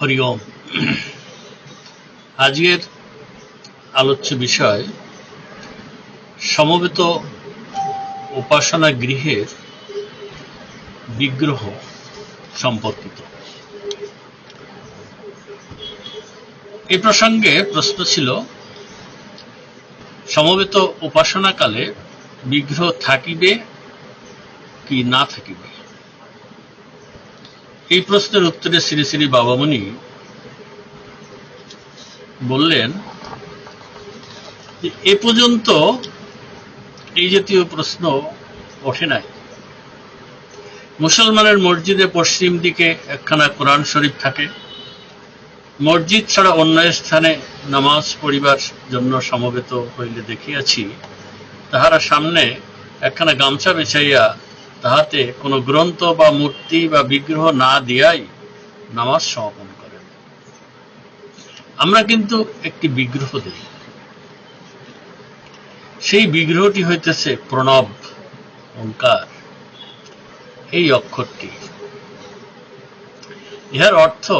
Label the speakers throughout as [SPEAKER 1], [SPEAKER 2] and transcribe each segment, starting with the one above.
[SPEAKER 1] হরি ওম। আজকের আলোচ্য বিষয়, সমবেত উপাসনা গৃহের বিগ্রহ সম্পর্কিত। এ প্রসঙ্গে প্রশ্ন ছিল, সমবেত উপাসনাকালে বিগ্রহ থাকিবে কি না থাকিবে? এই প্রশ্নের উত্তরে শ্রী শ্রী বাবামণি বললেন এ পর্যন্ত এই জাতীয় প্রশ্ন ওঠে নাই। মুসলমানের মসজিদে পশ্চিম দিকে একখানা কোরআন শরীফ থাকে। মসজিদ ছাড়া অন্য স্থানে নামাজ পড়িবার জন্য সমবেত হইলে দেখিয়াছি, তাহারা সামনে একখানা গামছা বেছাইয়া তাহাতে কোনো গ্রন্থ বা মূর্তি বা বিগ্রহ না দিয়াই নামাজ সমাপন করেন। আমরা কিন্তু একটি বিগ্রহ দিই। সেই বিগ্রহটি হইতেছে প্রণব ওঙ্কার। এই অক্ষরটি। ইহার অর্থ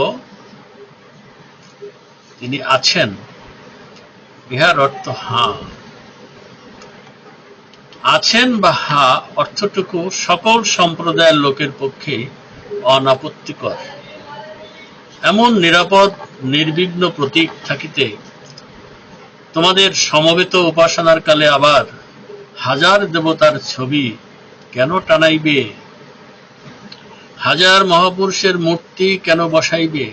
[SPEAKER 1] তিনি আছেন। ইহার অর্থ হা। আছেন বা হা অর্থটুকু সকল সম্প্রদায়ের লোকের পক্ষে অনাপত্তিকর। এমন নিরাপদ, নির্বিঘ্ন প্রতীক থাকিতে তোমাদের সমবেত উপাসনার কালে আবার হাজার দেবতার ছবি কেন টানাইবে? হাজার মহাপুরুষের মূর্তি কেন বসাইবে?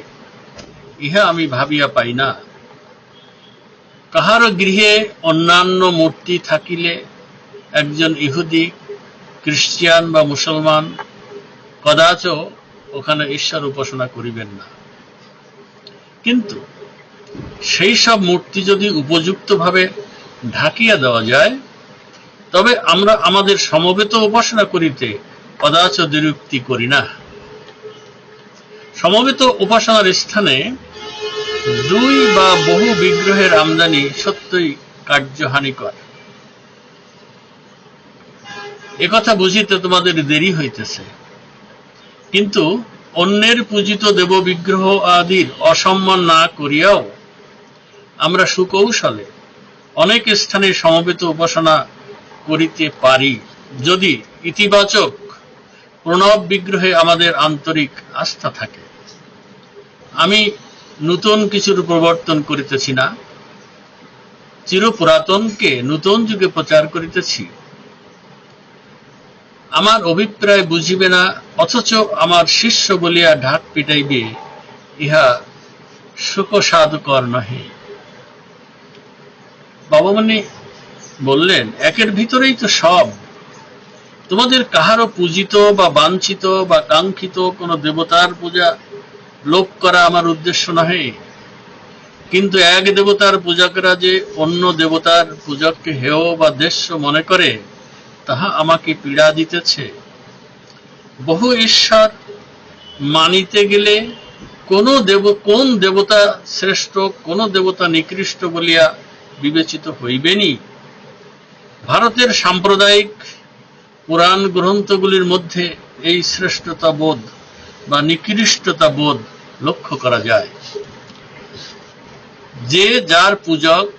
[SPEAKER 1] ইহা আমি ভাবিয়া পাই না। কাহার গৃহে অন্যান্য মূর্তি থাকিলে একজন ইহুদি, খ্রিস্টিয়ান বা মুসলমান, কদাচ ওখানে ঈশ্বর উপাসনা করিবেন না। কিন্তু সেই সব মূর্তি যদি উপযুক্তভাবে ঢাকিয়া দেওয়া যায়, তবে আমরা আমাদের সমবেত উপাসনা করিতে কদাচ বিরক্তি করি না। সমবেত উপাসনার স্থানে দুই বা বহু বিগ্রহের আমদানি সত্যই কার্যহানিকর একথা বুঝিতে তোমাদের দেরি হইতেছে। কিন্তু অন্যের পূজিত দেব বিগ্রহ আদির অসম্মান না করিয়াও আমরা সুকৌশলে অনেক স্থানে সমবেত উপাসনা করিতে পারি। যদি ইতিবাচক প্রণব বিগ্রহে আমাদের আন্তরিক আস্থা থাকে। আমি নূতন কিছুর প্রবর্তন করিতেছি না। চির পুরাতনকে নূতন যুগে প্রচার করিতেছি। আমার অভিপ্রায় বুঝিবে না, অথচ আমার শিষ্য বলিয়া ঢাক পিটাইবে, ইহা সুখসাধকর নহে। বাবামণি বললেন, একের ভিতরেই তো সব। তোমাদের কাহারও পূজিত বা বাঞ্ছিত বা কাঙ্ক্ষিত কোনো দেবতার পূজা লোপ করা আমার উদ্দেশ্য নহে। কিন্তু এক দেবতার পূজকেরা যে অন্য দেবতার পূজককে হেয় বা দেশ্য মনে করে তাহা আমাকে পীড়া দিতেছে। বহু ঈশ্বর মানিতে গেলে কোন দেব, কোন দেবতা শ্রেষ্ঠ, কোন দেবতা নিকৃষ্ট বলিয়া বিবেচিত হইবেনি? ভারতের সাম্প্রদায়িক পুরাণ গ্রন্থগুলির মধ্যে এই শ্রেষ্ঠতা বোধ বা নিকৃষ্টতা বোধ লক্ষ্য করা যায়। যে যার পূজক,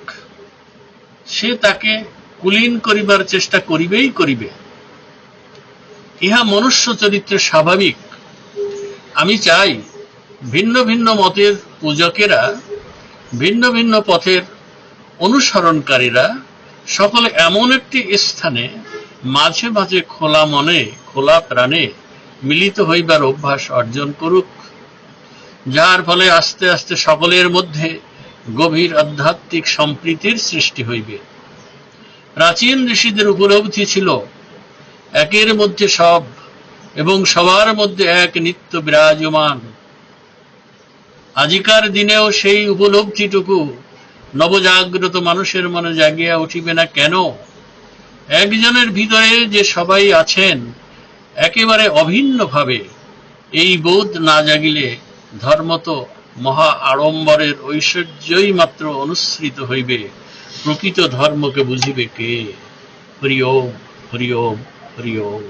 [SPEAKER 1] সে তাকে কুলীন করিবার চেষ্টা করিবেই করিবে। ইহা মনুষ্য চরিত্রের স্বাভাবিক। আমি চাই ভিন্ন ভিন্ন মতের পূজকেরা, ভিন্ন ভিন্ন পথের অনুসরণকারীরা সকলে এমন একটি স্থানে মাঝে মাঝে খোলা মনে, খোলা প্রাণে মিলিত হইবার অভ্যাস অর্জন করুক, যার ফলে আস্তে আস্তে সকলের মধ্যে গভীর আধ্যাত্মিক সম্প্রীতির সৃষ্টি হইবে। প্রাচীন ঋষিদের উপলব্ধি ছিল। একের মধ্যে সব এবং সবার মধ্যে এক নিত্য বিরাজমান। আজিকার দিনেও সেই উপলব্ধিটুকু নবজাগ্রত মানুষের মনে জাগিয়া উঠিবে না কেন? একজনের ভিতরে যে সবাই আছেন, একেবারে অভিন্নভাবে এই বোধ না জাগিলে ধর্মত মহা আড়ম্বরের ঐশ্বর্যই মাত্র অনুসৃত হইবে। প্রকৃত ধর্মকে বুঝিবে কে হরি ওম হরি ওম হরি ওম